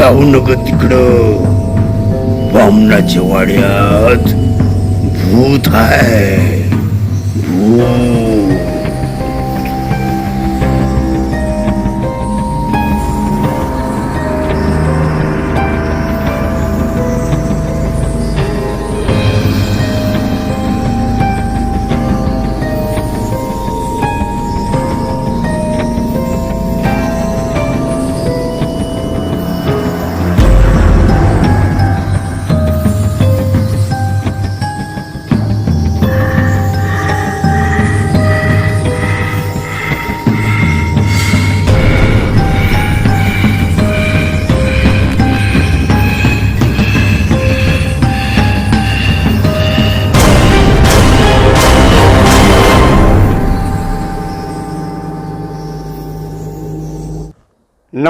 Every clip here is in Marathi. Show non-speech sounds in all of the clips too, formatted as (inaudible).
जाऊ नका तिकडं. बामणाच्या वाड्यात भूत आहे भूत.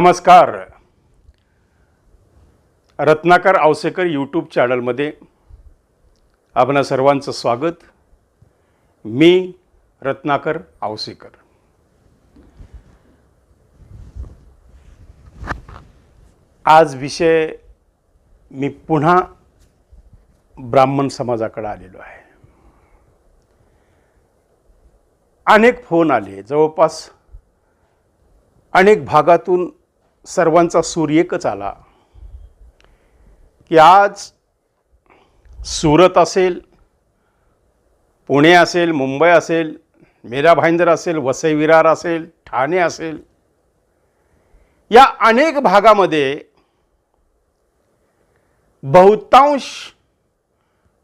नमस्कार. रत्नाकर आवसेकर यूट्यूब चॅनलमध्ये आपणा सर्वांचं स्वागत. मी रत्नाकर आवसेकर. आज विषय मी पुन्हा ब्राह्मण समाजाकडे आलेलो आहे. अनेक फोन आले. जवळपास अनेक भागातून सर्वांचा सूर्य एकच आला. की आज सुरत असेल पुणे असेल मुंबई असेल मीरा भाईंदर असेल वसई विरार असेल ठाणे असेल या अनेक भागामध्ये बहुतांश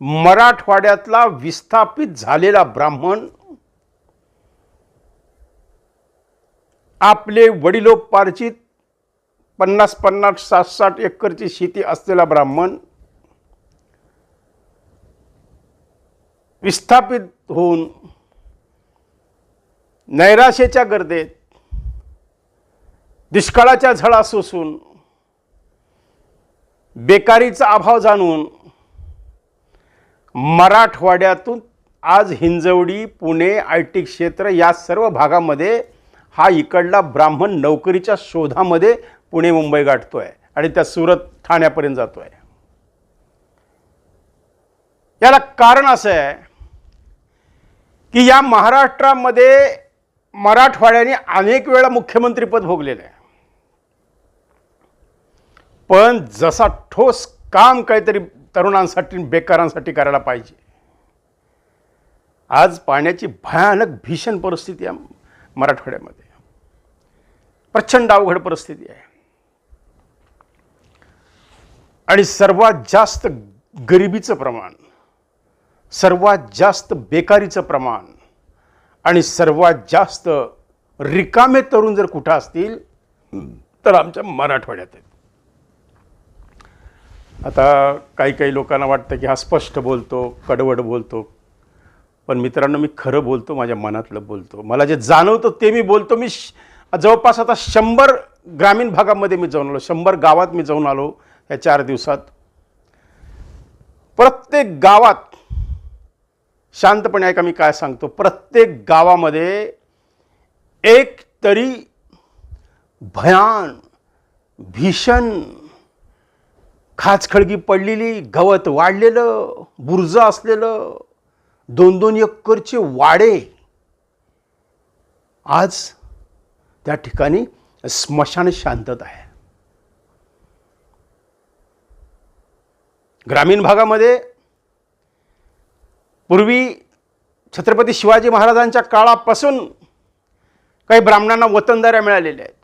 मराठवाड्यातला विस्थापित झालेला ब्राह्मण आपले वडिलोपार्जित पन्नास पन्नास साठ साठ एकरची शेती असलेला ब्राह्मण विस्थापित होऊन नैराशेच्या गर्देत दुष्काळाच्या झळा सोसून बेकारीचा अभाव जाणून मराठवाड्यातून आज हिंजवडी पुणे आय टी क्षेत्र या सर्व भागामध्ये हा इकडला ब्राह्मण नोकरीच्या शोधामध्ये पुणे मुंबई गाठतोय आणि त्या सुरत ठाण्यापर्यंत जातोय. याला कारण असं आहे की या महाराष्ट्रामध्ये मराठवाड्याने अनेक वेळा मुख्यमंत्रीपद भोगलेलं आहे. पण जसा ठोस काम काहीतरी तरुणांसाठी बेकारांसाठी करायला पाहिजे. आज पाण्याची भयानक भीषण परिस्थिती आहे मराठवाड्यामध्ये. प्रचंड अवघड परिस्थिती आहे. आणि सर्वात जास्त गरिबीचं प्रमाण सर्वात जास्त बेकारीचं प्रमाण आणि सर्वात जास्त रिकामे तरुण जर कुठं असतील तर आमच्या मराठवाड्यात आहेत. आता काही काही लोकांना वाटतं की हा स्पष्ट बोलतो कडवड बोलतो पण मित्रांनो मी खरं बोलतो माझ्या मनातलं बोलतो. मला जे जाणवतं ते मी बोलतो. मी श- जवळपास आता शंभर ग्रामीण भागामध्ये मी जाऊन आलो शंभर गावात मी जाऊन आलो. या चार दिवसात. प्रत्येक गावात शांतपणे ऐका मी काय सांगतो. प्रत्येक गावामध्ये एक तरी भयान भीषण खाचखळगी पडलेली गवत वाढलेलं बुरज असलेलं दोन दोन एकरचे वाडे आज त्या ठिकाणी स्मशान शांतता आहे. ग्रामीण भागामध्ये पूर्वी छत्रपती शिवाजी महाराजांच्या काळापासून काही ब्राह्मणांना वतनदाऱ्या मिळालेल्या आहेत.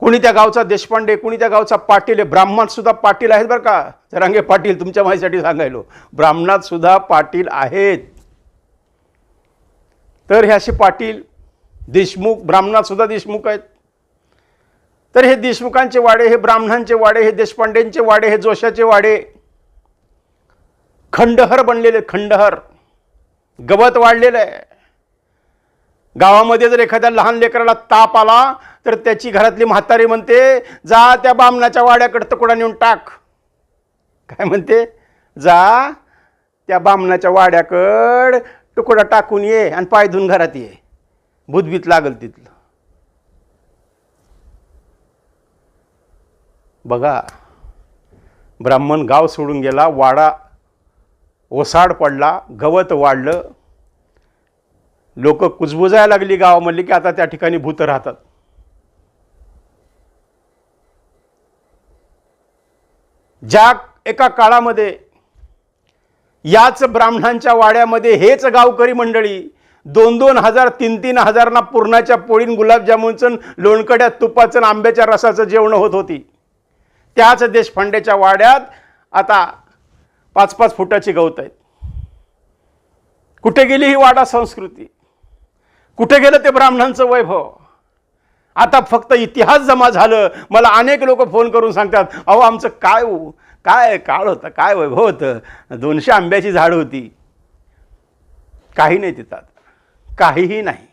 कोणी त्या गावचा देशपांडे कोणी त्या गावचा पाटील आहे ब्राह्मणसुद्धा पाटील आहेत बरं का? जरांगे पाटील तुमच्या माहितीसाठी सांगायलो. ब्राह्मणातसुद्धा पाटील आहेत. तर हे असे पाटील देशमुख ब्राह्मणातसुद्धा देशमुख आहेत. तर हे देशमुखांचे वाडे हे ब्राह्मणांचे वाडे हे देशपांडेंचे वाडे हे जोशाचे वाडे खंडहर बनलेले खंडहर. गवत वाढलेलं आहे. गावामध्ये जर एखाद्या लहान लेकराला ताप आला तर त्याची घरातली म्हातारी म्हणते जा त्या बामणाच्या वाड्याकडं तुकडा नेऊन टाक. काय म्हणते? जा त्या बामणाच्या वाड्याकड तुकडा टाकून ये आणि पाय धुवून घरात ये. भूतभीत लागल तिथलं. बघा ब्राह्मण गाव सोडून गेला वाडा ओसाड पडला गवत वाढलं. लोक कुजबुजायला लागली गावामधली की आता त्या ठिकाणी भूत राहतात. ज्या एका काळामध्ये याच ब्राह्मणांच्या वाड्यामध्ये हेच गावकरी मंडळी दोन दोन हजार तीन तीन हजारांना पुरणाच्या पोळीन गुलाबजामुनचं लोणकड्या तुपाचं आंब्याच्या रसाचं जेवण होत होती. त्याच देशपांडेच्या वाड्यात आता पाच पाच फुटाची गवत आहेत. कुठे गेली ही वाडा संस्कृती? कुठे गेलं ते ब्राह्मणांचं वैभव? आता फक्त इतिहास जमा झालं. मला अनेक लोक फोन करून सांगतात अहो आमचं काय काय काळ होतं काय वैभव होतं? दोनशे आंब्याची झाडं होती. काही नाही तिथं. काहीही नाही.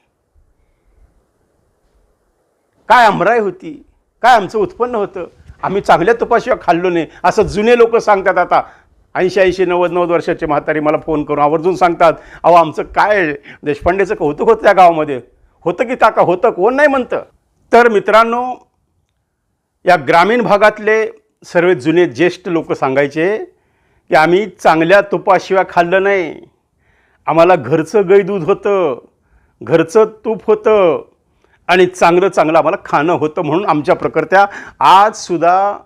काय अमराई होती? काय आमचं उत्पन्न होतं? आम्ही चांगल्या तुपाशिवाय खाल्लो नाही. असं जुने लोक सांगतात आता. ऐंशी ऐंशी नव्वद नव्वद वर्षाचे म्हातारी मला फोन करून आवर्जून सांगतात अहो आमचं काय देशपांडेचं कौतुक होतं त्या गावामध्ये? होतं की काका? होतं? कोण नाही म्हणतं? तर मित्रांनो या ग्रामीण भागातले सर्व जुने ज्येष्ठ लोक सांगायचे की आम्ही चांगल्या तुपाशिवाय खाल्लं नाही. आम्हाला घरचं गैदूध दूध होतं घरचं तूप होतं आणि चांगलं चांगलं आम्हाला खाणं होतं म्हणून आमच्या प्रकृत्या आजसुद्धा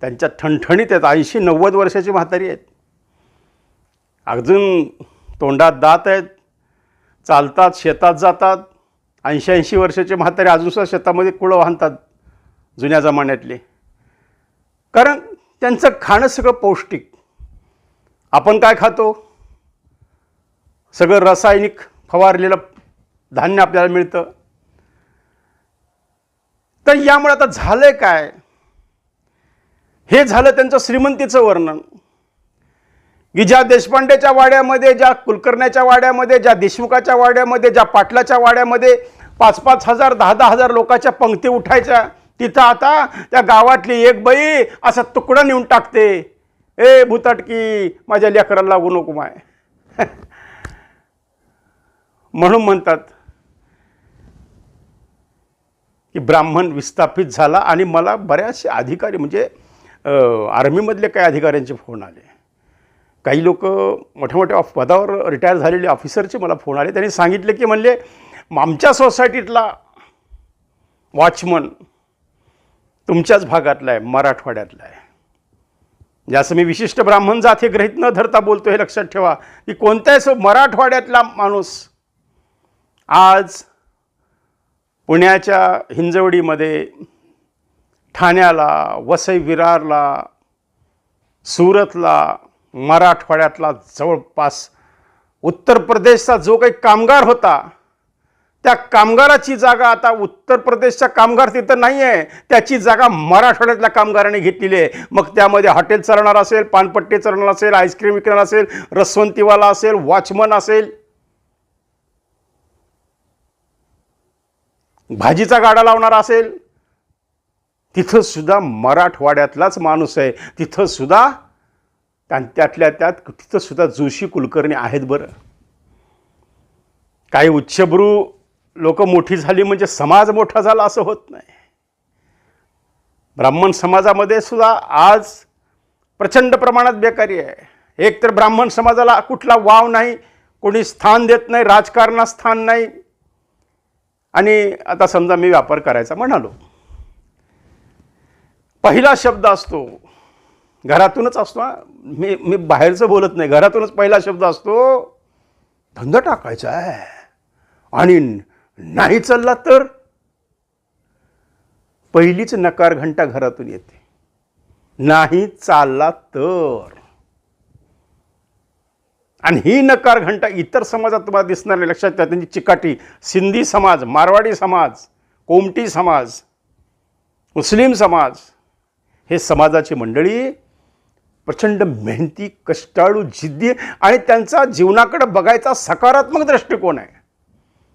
त्यांच्या ठणठणीत आहेत. ऐंशी नव्वद वर्षाची म्हातारी आहेत. अजून तोंडात दात आहेत चालतात शेतात जातात. ऐंशी ऐंशी वर्षाचे म्हातारे अजूनसुद्धा शेतामध्ये कुळं वाहतात जुन्या जमान्यातले. कारण त्यांचं खाणं सगळं पौष्टिक. आपण काय खातो? सगळं रासायनिक फवारलेलं धान्य आपल्याला मिळतं. तर यामुळे आता झालंय काय? हे झालं त्यांचं श्रीमंतीचं वर्णन. की ज्या देशपांडेच्या वाड्यामध्ये ज्या कुलकर्ण्याच्या वाड्यामध्ये ज्या देशमुखाच्या वाड्यामध्ये ज्या पाटलाच्या वाड्यामध्ये पाच पाच हजार दहा दहा हजार लोकांच्या पंक्ती उठायच्या तिथं आता त्या गावातली एक बाई असा तुकडा नेऊन टाकते. ए भूताटकी माझ्या लेकराला लागू नको माय. (laughs) म्हणून म्हणतात की ब्राह्मण विस्थापित झाला आणि मला बऱ्याचशे अधिकारी म्हणजे आर्मीमधले काही अधिकाऱ्यांचे फोन आले. काही लोक मोठ्या मोठ्या ऑफ पदावर रिटायर झालेले ऑफिसरचे मला फोन आले. त्यांनी सांगितले की म्हणले आमच्या सोसायटीतला वॉचमन तुमच्याच भागातला आहे मराठवाड्यातला आहे. ज्याचं मी विशिष्ट ब्राह्मण जात हे ग्रहित न धरता बोलतो हे लक्षात ठेवा की कोणत्याही सो- मराठवाड्यातला माणूस आज पुण्याच्या हिंजवडीमध्ये ठाण्याला वसई विरारला सुरतला मराठवाड्यातला जवळपास उत्तर प्रदेशचा जो काही कामगार होता त्या कामगाराची जागा आता उत्तर प्रदेशचा कामगार तिथं नाही आहे त्याची जागा मराठवाड्यातल्या कामगाराने घेतलेली आहे. मग त्यामध्ये हॉटेल चालणार असेल पानपट्टी चालणार असेल आईस्क्रीम विकणार असेल रसवंतीवाला असेल वॉचमन असेल. भाजीचा गाडा लावणारा असेल. तिथं सुद्धा मराठवाड्यातलाच माणूस आहे. तिथं कारण त्यातल्या त्यात तिथं सुद्धा जोशी कुलकर्णी आहेत बरं. काही उच्चभ्रू लोक मोठी झाली म्हणजे समाज मोठा झाला असं होत नाही. ब्राह्मण समाजामध्ये सुद्धा आज प्रचंड प्रमाणात बेकारी आहे. एक तर ब्राह्मण समाजाला कुठला वाव नाही कोणी स्थान देत नाही राजकारणात स्थान नाही. आणि आता समजा मी व्यापार करायचा म्हणालो. पहिला शब्द असतो घरातूनच असतो मी मी बाहेरचं बोलत नाही. घरातूनच पहिला शब्द असतो धंदा टाकायचा आहे. आणि नाही चालला तर? पहिलीच नकार घंटा घरातून येते. नाही चालला तर? आणि ही नकार घंटा इतर समाजात तुम्हाला दिसणार नाही. लक्षात घ्या त्यांची चिकाटी. सिंधी समाज मारवाडी समाज कोमटी समाज मुस्लिम समाज हे समाजाची मंडळी प्रचंड मेहनती कष्टाळू जिद्दी आणि त्यांचा जीवनाकडे बघायचा सकारात्मक दृष्टिकोन आहे.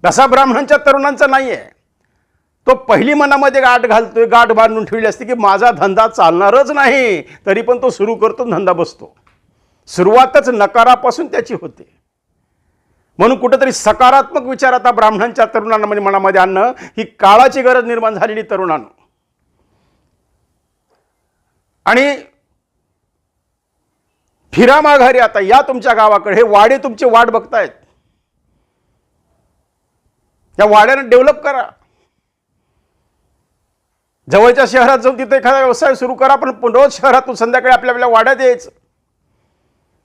तसा ब्राह्मणांच्या तरुणांचा नाही आहे तो पहिली मनामध्ये गाठ घालतोय गाठ बांधून ठेवली असते की माझा धंदा चालणारच नाही तरी पण तो सुरू करतो धंदा बसतो. सुरुवातच नकारापासून त्याची होते. म्हणून कुठंतरी सकारात्मक विचार आता ब्राह्मणांच्या तरुणांना म्हणजे मनामध्ये आणणं ही काळाची गरज निर्माण झालेली तरुणांना. आणि फिरा माघारी आता या तुमच्या गावाकडे. हे वाडे तुमची वाट बघतायत. या वाड्यानं डेव्हलप करा. जवळच्या शहरात जाऊन तिथे एखादा व्यवसाय सुरू करा पण रोज शहरातून संध्याकाळी आपल्या आपल्या वाड्यात यायचं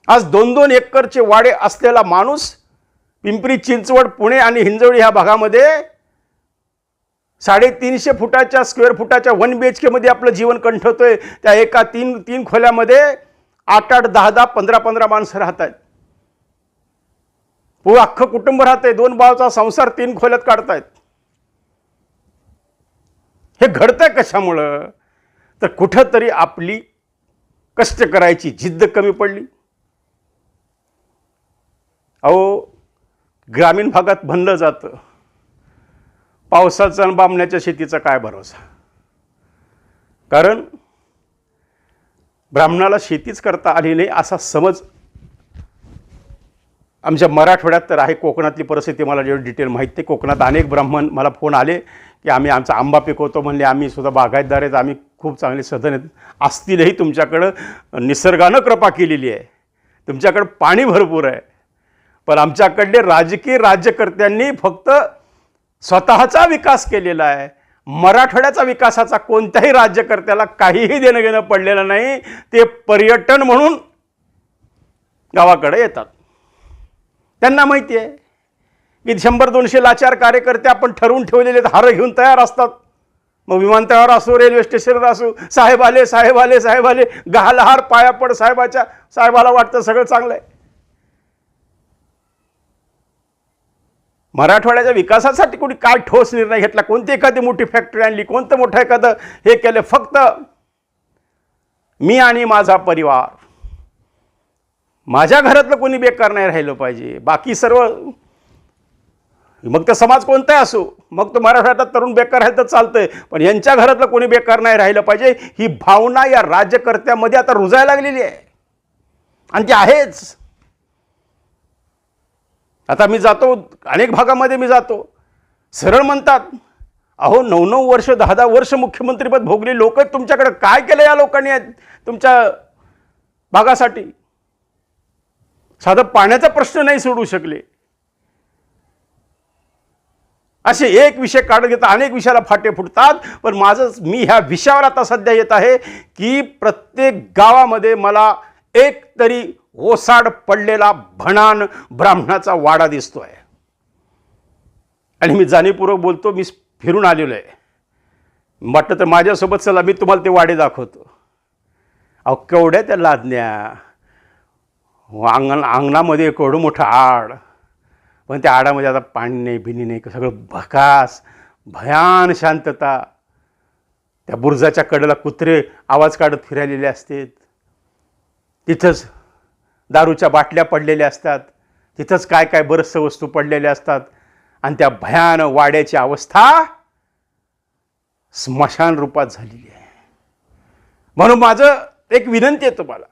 आज दोन दोन एकरचे वाडे असलेला माणूस पिंपरी चिंचवड पुणे आणि हिंजवडी ह्या भागामध्ये साडेतीनशे फुटाच्या स्क्वेअर फुटाच्या वन बी एच केमध्ये आपलं जीवन कंठवतोय त्या एका तीन तीन खोल्यामध्ये आठ आठ दहा दहा पंधरा पंधरा माणसं राहत आहेत पूर्ण अख्खं कुटुंब राहते दोन भावाचा संसार तीन खोल्यात काढतायत. हे घडतंय कशामुळं? तर कुठंतरी आपली कष्ट करायची जिद्द कमी पडली. अहो ग्रामीण भागात म्हणलं जातं. पावसाचा आणि बांबण्याच्या शेतीचा काय भरोसा? कारण ब्राह्मणाला शेतीच करता आली नाही असा समज आमच्या मराठवाड्यात तर आहे. कोकणातली परिस्थिती मला जेवढी डिटेल माहीत आहे कोकणात अनेक ब्राह्मण मला फोन आले की आम्ही आमचा आंबा पिकवतो म्हणले आम्ही सुद्धा बागायतदार आहेत आम्ही खूप चांगले सधन आहेत. असतीलही तुमच्याकडं निसर्गानं कृपा केलेली आहे. तुमच्याकडं पाणी भरपूर आहे. पण आमच्याकडले राजकीय राज्यकर्त्यांनी फक्त स्वतःचा विकास केलेला आहे. मराठवाड्याचा विकासाचा कोणत्याही राज्यकर्त्याला काहीही देणं घेणं पडलेलं नाही. ते पर्यटन म्हणून गावाकडे येतात. त्यांना माहिती आहे की शंभर दोनशे लाचार कार्यकर्ते आपण ठरवून ठेवलेले आहेत, हारं घेऊन तयार असतात. मग विमानतळावर असो रेल्वे स्टेशनवर असो साहेब आले साहेब आले साहेब आले गहालहार पाया पड साहेबाच्या साहेबाला वाटतं सगळं चांगलं आहे. मराठवाड्याच्या विकासासाठी कोणी काय ठोस निर्णय घेतला? कोणती एखादी मोठी फॅक्टरी आणली? कोणतं मोठं एखादं हे केलं? फक्त मी आणि माझा परिवार. माझ्या घरातलं कोणी बेकार नाही राहिलं पाहिजे. बाकी सर्व मग तर समाज कोणताही असो मग तो मराठवाड्यात तरुण बेकार राहिलं तर चालतंय. पण यांच्या घरातलं कोणी बेकार नाही राहिलं पाहिजे. ही भावना या राज्यकर्त्यामध्ये आता रुजायला लागलेली आहे. आणि ती आहेच. आता मी जातो अनेक भागामध्ये मी जातो. सरळ म्हणतात अहो नऊ नऊ वर्ष दहा दहा वर्ष मुख्यमंत्रीपद भोगली लोक तुमच्याकडे काय केलं या लोकांनी तुमच्या भागासाठी? साधं पाण्याचा प्रश्न नाही सोडू शकले. असे एक विषय काढत घेता अनेक विषयाला फाटे फुटतात पण माझं मी ह्या विषयावर आता सध्या येत आहे की प्रत्येक गावामध्ये मला एक तरी ओसाड पडलेला भणान ब्राह्मणाचा वाडा दिसतो आहे आणि मी जाणीवपूर्वक बोलतो मी फिरून आलेलो आहे. म्हटलं तर माझ्यासोबत चला मी तुम्हाला ते वाडे दाखवतो. अहो केवढ्या त्या लादण्या. हो, अंगण अंगणामध्ये केवढं मोठं आड. पण त्या आडामध्ये आता पाणी नाही भिनी नाही सगळं भकास भयान शांतता. त्या बुर्जाच्या कडेला कुत्रे आवाज काढत फिरायलेले असतात. तिथंच दारूच्या बाटल्या पडलेल्या असतात. तिथंच काय काय बरंचसं वस्तू पडलेल्या असतात. आणि त्या भयान वाड्याची अवस्था स्मशान रूपात झालेली आहे. म्हणून माझं एक विनंती आहे तुम्हाला.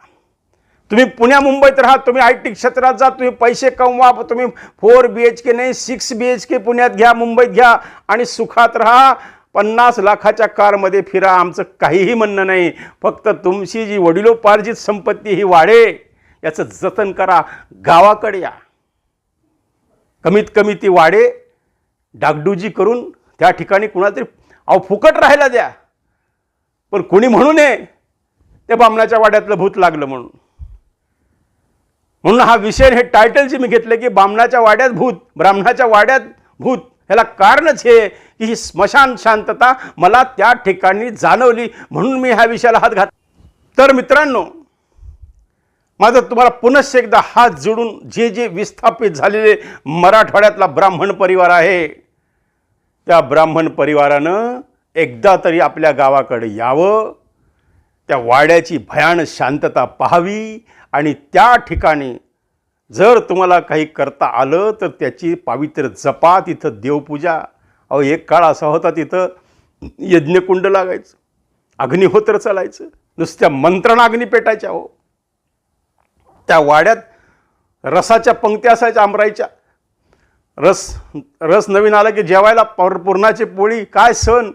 तुम्ही पुण्या मुंबईत राहा तुम्ही आय टी क्षेत्रात जा तुम्ही पैसे कमवा तुम्ही फोर बी एच के नाही सिक्स बी एच के पुण्यात घ्या मुंबईत घ्या आणि सुखात राहा. पन्नास लाखाच्या कारमध्ये फिरा आमचं काहीही म्हणणं नाही. फक्त तुमची जी वडिलोपार्जित संपत्ती ही वाढे. याचं जतन करा गावाकडे या. कमीत कमी ती वाडे डागडुजी करून त्या ठिकाणी कुणाला तरी अहो फुकट राहायला द्या. पण कोणी म्हणू नये त्या बामणाच्या वाड्यातलं भूत लागलं म्हणून. म्हणून हा विषय हे टायटल जे मी घेतलं की बामणाच्या वाड्यात भूत ब्राह्मणाच्या वाड्यात भूत ह्याला कारणच हे की ही स्मशान शांतता मला त्या ठिकाणी जाणवली म्हणून मी ह्या विषयाला हात घात. तर मित्रांनो माझं तुम्हाला पुनश्च एकदा हात जोडून जे जे विस्थापित झालेले मराठवाड्यातला ब्राह्मण परिवार आहे त्या ब्राह्मण परिवारानं एकदा तरी आपल्या गावाकडे यावं त्या वाड्याची भयान शांतता पाहावी आणि त्या ठिकाणी जर तुम्हाला काही करता आलं तर त्याची पावित्र्य जपा तिथं देवपूजा. अहो एक काळ असा होता तिथं यज्ञकुंड लागायचं अग्निहोत्र चालायचं नुसत्या मंत्रणा अग्नी पेटायच्या हो त्या वाड्यात रसाच्या पंक्त्या असायच्या आमराईच्या. रस रस नवीन आला की जेवायला पर पुरणाची पोळी काय सण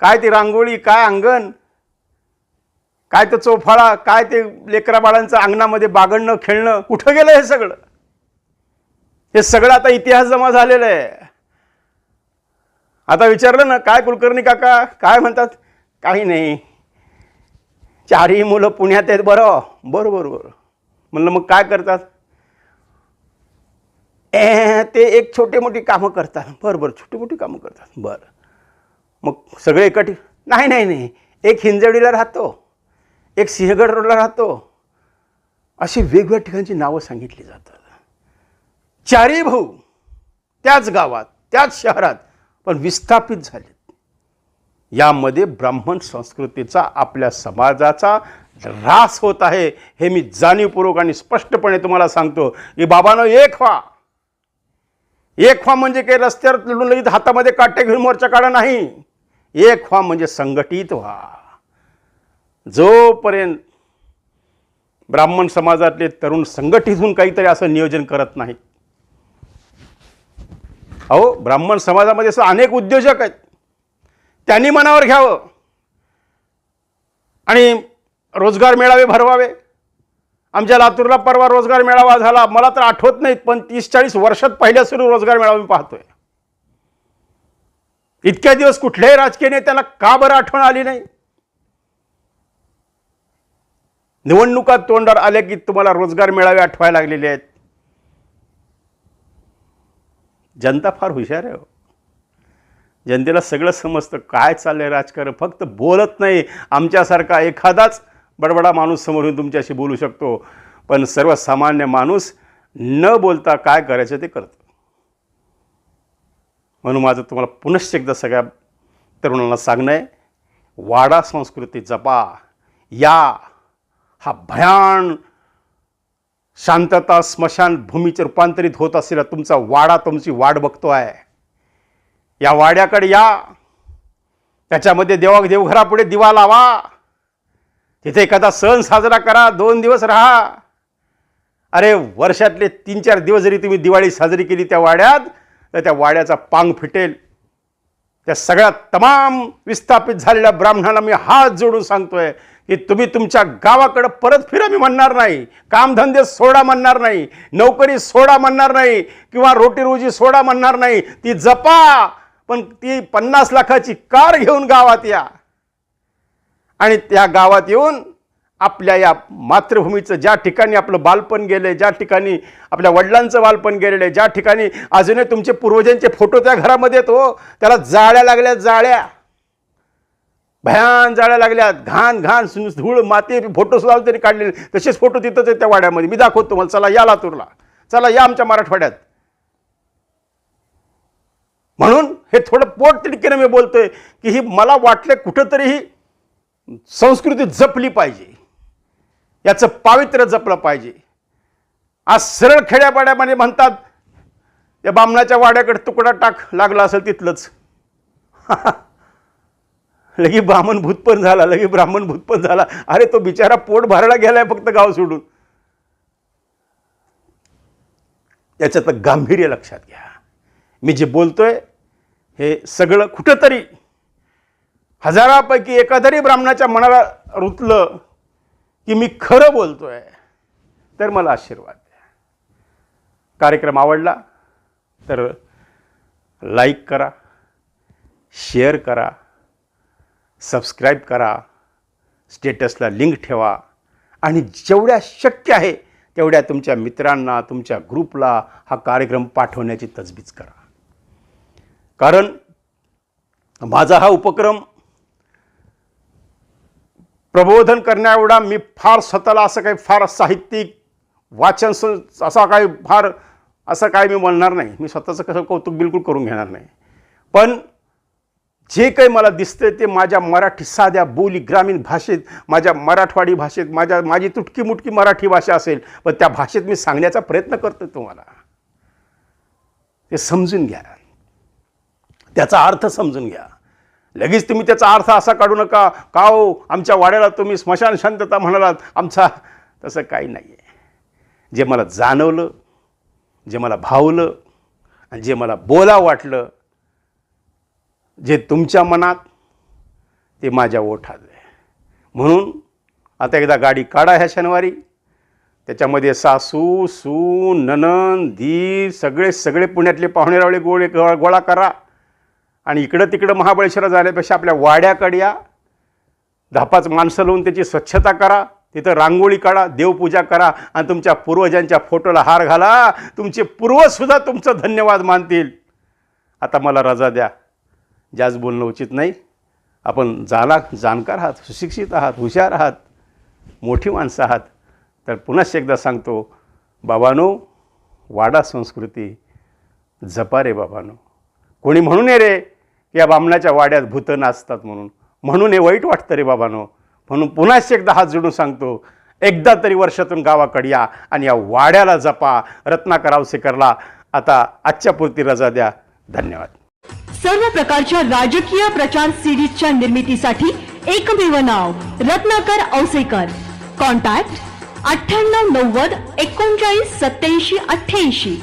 काय ती रांगोळी काय अंगण काय तो चोफाळा काय ते लेकरा बाळांचं अंगणामध्ये बागडणं खेळणं कुठं गेलं हे सगळं? हे सगळं आता इतिहास जमा झालेलं आहे. आता विचारलं ना काय कुलकर्णी काका? काय म्हणतात? काही नाही. चारही मुलं पुण्यात आहेत बरं. बरं बरं बरं म्हणलं मग काय करतात ए ते एक छोटे मोठी कामं करतात. बरं बरं छोटी मोठी कामं करतात. बरं. मग सगळे एकटी? नाही नाही नाही. एक हिंजवडीला राहतो. एक सिंहगड रोडला राहतो. अशी वेगवेगळ्या ठिकाणची नावं सांगितली जातात. चारही भाऊ त्याच गावात त्याच शहरात पण विस्थापित झालेत. यामध्ये ब्राह्मण संस्कृतीचा आपल्या समाजाचा ऱ्हास होत आहे हे मी जाणीवपूर्वक आणि स्पष्टपणे तुम्हाला सांगतो की बाबानं एक व्हा. एक व्हा म्हणजे काही रस्त्यावर लढून लगेच हातामध्ये काटे घेऊन मोर्चा काढा नाही. एक व्हा म्हणजे संघटित व्हा. जोपर्यंत ब्राह्मण समाजातले तरुण संघटित होऊन काहीतरी असं नियोजन करत नाहीत. अहो ब्राह्मण समाजामध्ये असं अनेक उद्योजक आहेत. त्यांनी मनावर घ्यावं. आणि रोजगार मेळावे भरवावे. आमच्या लातूरला परवा रोजगार मेळावा झाला. मला तर आठवत नाहीत पण तीस चाळीस वर्षात पहिल्या सुरू रोजगार मेळावा मी पाहतोय. इतक्या दिवस कुठल्याही राजकीय नेत्याला का बरं आठवण आली नाही? निवडणुका तोंडावर आल्या की तुम्हाला रोजगार मेळावे आठवायला लागलेले आहेत. जनता फार हुशार आहे हो. जनतेला सगळं समजतं. काय चाललंय राजकारण? फक्त बोलत नाही. आमच्यासारखा एखादाच बडबडा माणूस समोर येऊन तुमच्याशी बोलू शकतो. पण सर्वसामान्य माणूस न बोलता काय करायचं ते करतं. म्हणून माझं तुम्हाला पुनश्च एकदा सगळ्या तरुणांना सांगणं आहे वाडा संस्कृती जपा. या हा भयान शांतता स्मशान भूमीचे रूपांतरित होत असलेला तुमचा वाडा तुमची वाट बघतो आहे. या वाड्याकडे या. त्याच्यामध्ये देवा देवघरापुढे दिवा लावा. तिथे एखादा सण साजरा करा दोन दिवस राहा. अरे वर्षातले तीन चार दिवस जरी तुम्ही दिवाळी साजरी केली त्या वाड्यात तर त्या वाड्याचा पांग फिटेल. त्या सगळ्या तमाम विस्थापित झालेल्या ब्राह्मणाला मी हात जोडून सांगतोय की तुम्ही तुमच्या गावाकडं परत फिरा मी म्हणणार नाही. कामधंदे सोडा म्हणणार नाही. नोकरी सोडा म्हणणार नाही. किंवा रोटी रोजी सोडा म्हणणार नाही. ती जपा पण ती पन्नास लाखाची कार घेऊन गावात या. आणि त्या गावात येऊन आपल्या या मातृभूमीचं ज्या ठिकाणी आपलं बालपण गेले ज्या ठिकाणी आपल्या वडिलांचं बालपण गेलेलं आहे ज्या ठिकाणी अजूनही तुमचे पूर्वजांचे फोटो त्या घरामध्ये येतो हो, त्याला जाळ्या लागल्या जाळ्या. भयान जाळ्या लागल्या घाण घाण सु धूळ माती फोटो सुद्धा काढलेले तसेच फोटो तिथंच आहेत त्या वाड्यामध्ये. मी दाखवतो तुम्हाला. चला या लातूरला. चला या आमच्या मराठवाड्यात. म्हणून हे थोडं पोट तिडकीनं मी बोलतोय की ही मला वाटलं कुठंतरीही संस्कृती जपली पाहिजे. याचं पावित्र्य जपलं पाहिजे. आज सरळ खेड्यापाड्यामध्ये म्हणतात या बामणाच्या वाड्याकडे तुकडा टाक लागला असेल तिथलंच. (laughs) लगी ब्राह्मण भूतपण झाला लगी ब्राह्मण भूतपण झाला. अरे तो बिचारा पोट भरायला गेलाय फक्त गाव सोडून. याच्यातलं गांभीर्य लक्षात घ्या. मी जे बोलतोय हे सगळं कुठंतरी हजारापैकी एकादरी ब्राह्मणाच्या मनाला रुतलं की मी खरं बोलतोय तर मला आशीर्वाद द्या. कार्यक्रम आवडला तर लाईक करा शेअर करा सबस्क्राईब करा स्टेटसला लिंक ठेवा आणि जेवढ्या शक्य आहे तेवढ्या तुमच्या मित्रांना तुमच्या ग्रुपला हा कार्यक्रम पाठवण्याची तजबीज करा. कारण माझा हा उपक्रम प्रबोधन करण्याएवढा मी फार स्वतःला असं काही फार साहित्यिक वाचन असा काही फार असं काय मी म्हणणार नाही. मी स्वतःचं कसं कौतुक बिलकुल करून घेणार नाही. पण जे काही मला दिसतंय ते माझ्या मराठी साध्या बोली ग्रामीण भाषेत माझ्या मराठवाडी भाषेत माझ्या माझी तुटकी मुटकी मराठी भाषा असेल पण त्या भाषेत मी सांगण्याचा प्रयत्न करतो तुम्हाला. ते समजून घ्या. त्याचा अर्थ समजून घ्या. लगेच तुम्ही त्याचा अर्थ असा काढू नका. का हो? आमच्या वाड्याला तुम्ही स्मशान शांतता म्हणालात. आमचा तसं काही नाही आहे जे मला जाणवलं जे मला भावलं आणि जे मला बोला वाटलं जे तुमच्या मनात ते माझ्या ओठात आहे. म्हणून आता एकदा गाडी काढा ह्या शनिवारी. त्याच्यामध्ये सासू सून ननन धीर सगळे सगळे पुण्यातले पाहुणेरावळे गोळे गोळा गोळा करा. आणि इकडं तिकडं महाबळेश्वर जाण्यापेक्षा आपल्या वाड्याकडे या. दहा पाच माणसं लावून त्याची स्वच्छता करा. तिथं रांगोळी काढा देवपूजा करा आणि तुमच्या पूर्वजांच्या फोटोला हार घाला. तुमचे पूर्वजसुद्धा तुमचं धन्यवाद मानतील. आता मला रजा द्या. जास्त बोलणं उचित नाही. आपण जाला जाणकार आहात सुशिक्षित आहात हुशार आहात मोठी माणसं आहात. तर पुन्हाच एकदा सांगतो बाबानो वाडा संस्कृती जपा रे बाबानो. कोणी म्हणू नये रे की या बामणाच्या वाड्यात भूतं नाचतात म्हणून. म्हणून हे वाईट वाटतं रे बाबानो. म्हणून पुन्हाच एकदा हात जोडून सांगतो एकदा तरी वर्षातून गावाकडे या आणि या वाड्याला जपा. रत्नाकर आवसेकरला आता आजच्या पुरती रजा द्या. धन्यवाद. सर्व प्रकारच्या राजकीय प्रचार सिरीजच्या निर्मितीसाठी एकमेव नाव रत्नाकर औसेकर. कॉन्टॅक्ट अठ्ठ्याण्णव नव्वद एकोणचाळीस सत्याऐंशी अठ्ठ्याऐंशी.